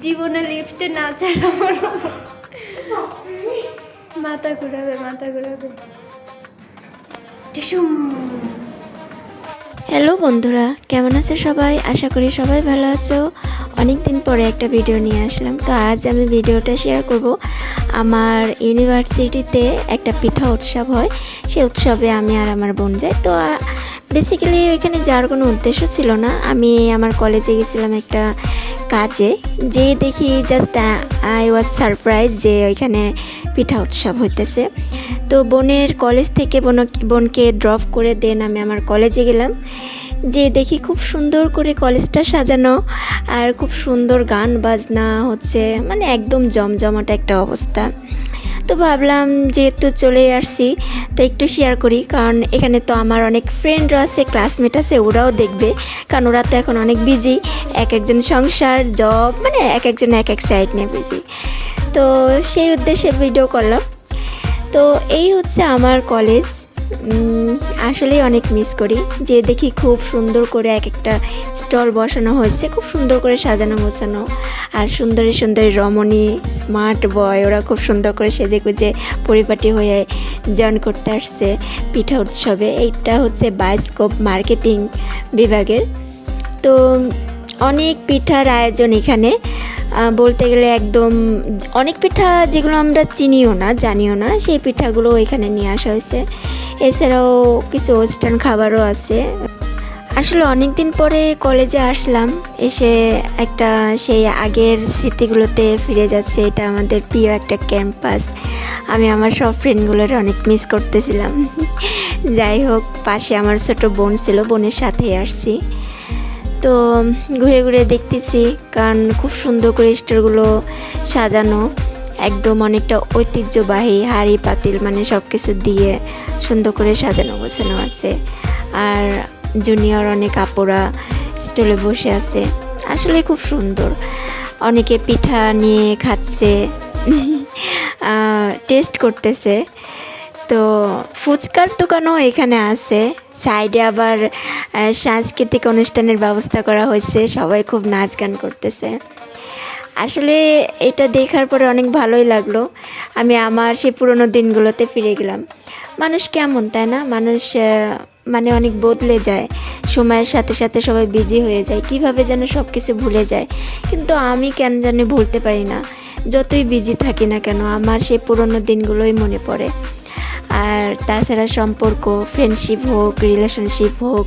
জীবনে লিফটে না ছাড়া মাথা ঘুরাবে মাথা ঘুরাবে। টিসুম। হ্যালো বন্ধুরা, কেমন আছে সবাই? আশা করি সবাই ভালো আছো। অনেক দিন পরে একটা ভিডিও নিয়ে আসলাম। তো আজ আমি ভিডিওটা শেয়ার করব। আমার ইউনিভার্সিটিতে একটা পিঠা উৎসব হয়। সেই উৎসবে আমি আর আমার বোন যাই। তো বেসিক্যালি ওইখানে যাওয়ার কোনো উদ্দেশ্য ছিল না। আমি আমার কলেজে গেছিলাম একটা কাজে যে দেখি জাস্ট আই ওয়াজ সারপ্রাইজ যে ওইখানে পিঠা উৎসব হইতেছে। তো বোনের কলেজ থেকে বোন, বোনকে ড্রপ করে দেন আমি আমার কলেজে গেলাম। যে দেখি খুব সুন্দর করে কলেজটা সাজানো, আর খুব সুন্দর গান বাজনা হচ্ছে মানে একদম জমজমাট একটা অবস্থা। তো ভাবলাম যেহেতু চলে আসছি, তো একটু শেয়ার করি। কারণ এখানে তো আমার অনেক ফ্রেন্ডরা আছে ক্লাসমেট আছে, ওরাও দেখবে। কারণ ওরা তো এখন অনেক বিজি এক একজন সংসার জব মানে এক একজন এক এক সাইড নিয়ে বিজি তো সেই উদ্দেশ্যে ভিডিও করলাম। তো এই হচ্ছে আমার কলেজ আসলেই অনেক মিস করি। যে দেখি খুব সুন্দর করে এক একটা স্টল বসানো হয়েছে, খুব সুন্দর করে সাজানো গোছানো। আর সুন্দরী সুন্দরী রমণী স্মার্ট বয় ওরা খুব সুন্দর করে সেজে গুজে পরিপাটি হয়ে জয়েন করতে আসছে পিঠা উৎসবে। এইটা হচ্ছে বায়োস্কোপ মার্কেটিং বিভাগের। তো অনেক পিঠার আয়োজন এখানে। বলতে গেলে একদম অনেক পিঠা যেগুলো আমরা চিনিও না, জানিও না, সেই পিঠাগুলো এখানে নিয়ে আসা হয়েছে। এছাড়াও কিছু ওয়েস্টার্ন খাবারও আছে। আসলে অনেক দিন পরে কলেজে আসলাম, এসে একটা সেই আগের স্মৃতিগুলোতে ফিরে যাচ্ছে, এটা আমাদের প্রিয় একটা ক্যাম্পাস। আমি আমার সব ফ্রেন্ডগুলোর অনেক মিস করতেছিলাম। যাই হোক, পাশে আমার ছোট বোন ছিল, বোনের সাথেই আসছি। তো ঘুরে ঘুরে দেখতেছি, কারণ খুব সুন্দর করে স্টোরগুলো সাজানো, একদম অনেকটা ঐতিহ্যবাহী হাড়ি, পাতিল মানে সব কিছু দিয়ে সুন্দর করে সাজানো, গোছানো আছে। আর জুনিয়র অনেক আপুরা স্টলে বসে আছে, আসলে খুব সুন্দর। অনেকে পিঠা নিয়ে খাচ্ছে টেস্ট করতেছে। তো ফুচকার দোকানও এখানে আছে। সাইডে আবার সাংস্কৃতিক অনুষ্ঠানের ব্যবস্থা করা হয়েছে। সবাই খুব নাচ গান করতেছে। আসলে এটা দেখার পরে অনেক ভালোই লাগল। আমি আমার সেই পুরনো দিনগুলোতে ফিরে গেলাম। মানুষ কেমন, তাই না? মানুষ মানে অনেক বদলে যায়। সময়ের সাথে সাথে সবাই বিজি হয়ে যায়। কীভাবে যেন সব কিছু ভুলে যায়। কিন্তু আমি কেন জানি ভুলতে পারি না। যতই বিজি থাকি না কেন, আমার সেই পুরোনো দিনগুলোই মনে পড়ে। আর তাছাড়া সম্পর্ক ফ্রেন্ডশিপ হোক রিলেশনশিপ হোক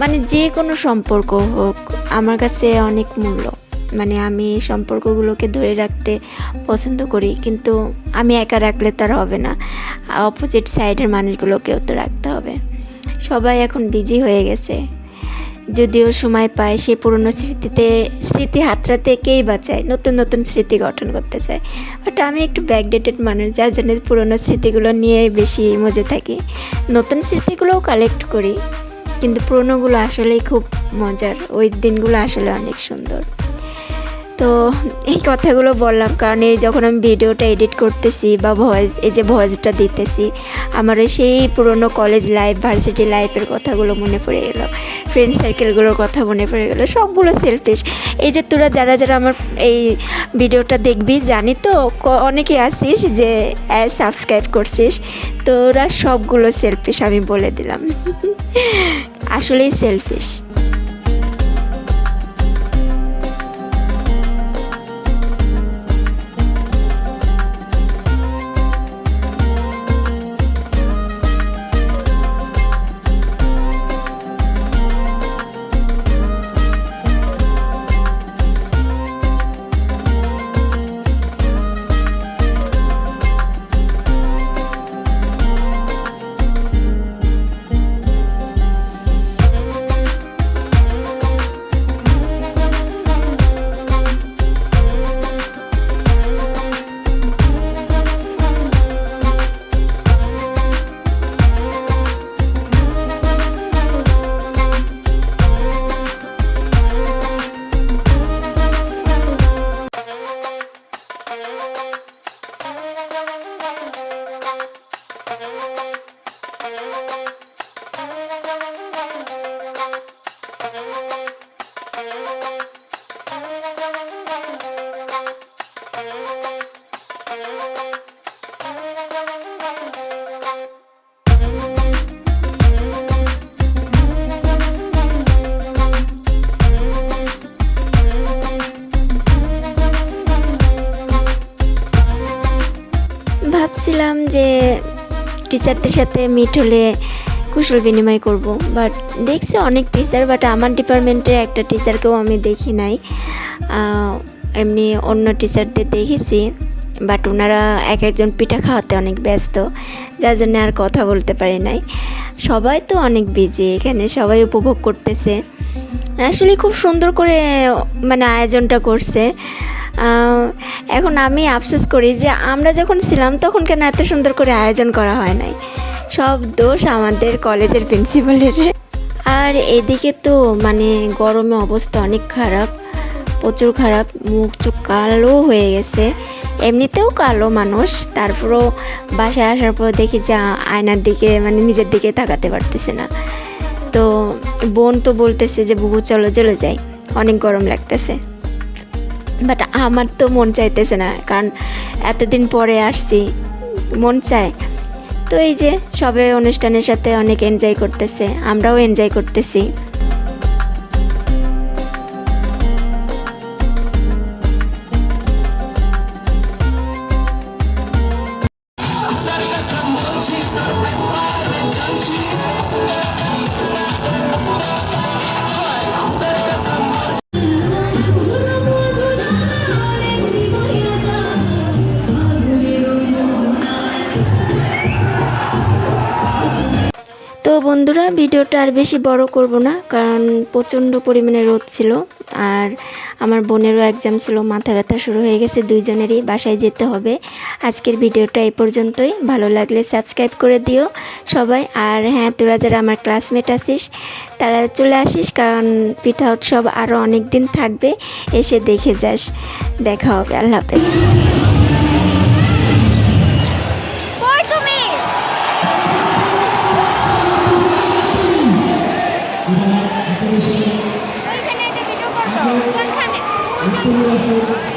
মানে যে কোনো সম্পর্ক হোক, আমার কাছে অনেক মূল্য। মানে আমি সম্পর্কগুলোকে ধরে রাখতে পছন্দ করি, কিন্তু আমি একা রাখলে তার হবে না। অপোজিট সাইডের মানুষগুলোকেও তো রাখতে হবে। সবাই এখন বিজি হয়ে গেছে। যদিও সময় পায়, সেই পুরনো স্মৃতিতে, স্মৃতি হাতরা থেকেই বাঁচায়, নতুন নতুন স্মৃতি গঠন করতে চায়। বাট আমি একটু ব্যাকডেটেড মানুষ, যার জন্য পুরনো স্মৃতিগুলো নিয়ে বেশি মজে থাকি। নতুন স্মৃতিগুলোও কালেক্ট করি, কিন্তু পুরনোগুলো আসলেই খুব মজার, ওই দিনগুলো আসলে অনেক সুন্দর। তো এই কথাগুলো বললাম, কারণ এই যখন আমি ভিডিওটা এডিট করতেছি বা ভয়েস, এই যে ভয়েসটা দিতেছি, আমার সেই পুরনো কলেজ লাইফ, ভার্সিটি লাইফের কথাগুলো মনে পড়ে গেলো ফ্রেন্ড সার্কেলগুলোর কথা মনে পড়ে গেলো, সবগুলো সেলফিশ এই যে তোরা যারা যারা আমার এই ভিডিওটা দেখবি, জানি তো অনেকে আসিস যে সাবস্ক্রাইব করছিস, তোরা সবগুলো সেলফিশ আমি বলে দিলাম। আসলেই সেলফিশ ভাবছিলাম যে টিচারদের সাথে মিট হলে কুশল বিনিময় করব। বাট দেখছি অনেক টিচার বাট আমার ডিপার্টমেন্টের একটা টিচারকেও আমি দেখি নাই। এমনি অন্য টিচারদের দেখেছি বাট ওনারা এক একজন পিঠা খাওয়াতে অনেক ব্যস্ত, যার জন্য আর কথা বলতে পারি নাই। সবাই তো অনেক বিজি এখানে, সবাই উপভোগ করতেছে। আসলে খুব সুন্দর করে মানে আয়োজনটা করছে। এখন আমি আফসোস করি যে আমরা যখন ছিলাম, তখন কেন এত সুন্দর করে আয়োজন করা হয় নাই? সব দোষ আমাদের কলেজের প্রিন্সিপালের। আর এদিকে তো মানে গরমে অবস্থা অনেক খারাপ, প্রচুর খারাপ, মুখ চোখ কালো হয়ে গেছে। এমনিতেও কালো মানুষ, তারপরেও বাসায় আসার পর দেখি যে আয়নার দিকে মানে নিজের দিকে তাকাতে পারতেছে না। তো বোন তো বলতেছে যে, বুবু, চলো, চলে যাই, অনেক গরম লাগতেছে। বাট আমার তো মন চাইতেছে না, কারণ এতদিন পরে আসছি, মন চায়। তো এই যে সবে অনুষ্ঠানের সাথে অনেক এনজয় করতেছে আমরাও এনজয় করতেছি। তো বন্ধুরা, ভিডিওটা আর বেশি বড় করব না, কারণ প্রচণ্ড পরিমাণে রোদ ছিল, আর আমার বোনেরও এক্সাম ছিল, মাথা ব্যথা শুরু হয়ে গেছে, দুইজনেরই বাসায় যেতে হবে। আজকের ভিডিওটা এই পর্যন্তই, ভালো লাগলে সাবস্ক্রাইব করে দিও সবাই, আর হ্যাঁ তোরা যারা আমার ক্লাসমেট আছিস, তারা চলে আসিস, কারণ পিঠা উৎসব আরও অনেক দিন থাকবে, এসে দেখে যাস। দেখা হবে, আল্লাহ হাফেজ। ওইখানে একটা ভিডিও করব কোনখানে